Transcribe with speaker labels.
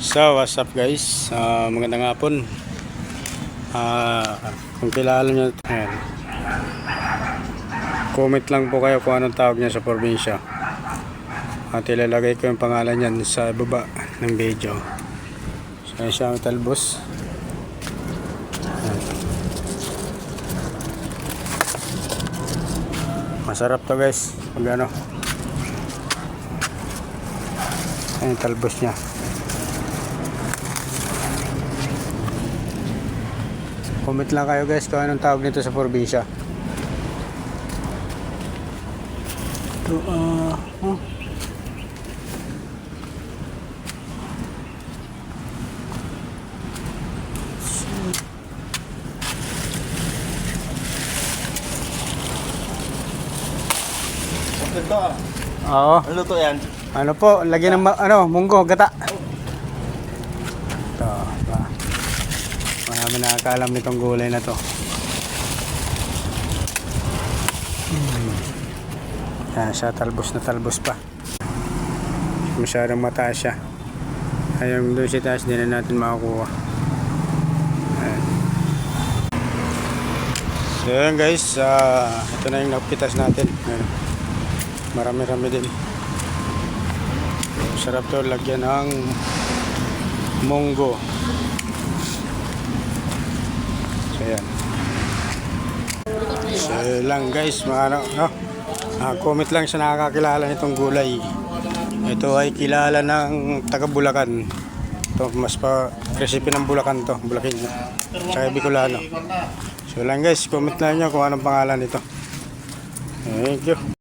Speaker 1: So, what's up guys? Ah, magandang hapon. Ah, kung kilala nyo, ayan. Comment lang po kayo kung anong tawag niya sa probinsya. At ilalagay ko yung pangalan niyan sa baba ng video. So, ayan siya ang talbos. Masarap to guys. Pag ano. Ayan talbos niya. Comment lang kayo guys kung anong tawag nito sa probinsya. Ito, ah, oh.
Speaker 2: Ito ah.
Speaker 1: Oo.
Speaker 2: Ano to yan?
Speaker 1: Ano po, lagyan ng ma- ano, munggo, gata. Ito, Marami nakakalam nitong gulay na to. Hmm. Yan siya, talbos na talbos pa. Masyadong mataas siya. Ayun doon taas, di na natin makakuha. Ayan. So yun guys, ah, ito na yung napitas natin. Ayan. Marami-rami din. Sarap to lagyan ng munggo. So yan. So lang guys, mga ano, no? Ah, comment lang sa nakakakilala nitong gulay. Ito ay kilala ng taga Bulacan. Ito mas pa recipe ng Bulacan to, Bulacan. Tsaka Bicolano. So lang guys, comment lang nyo kung anong pangalan nito. Thank you.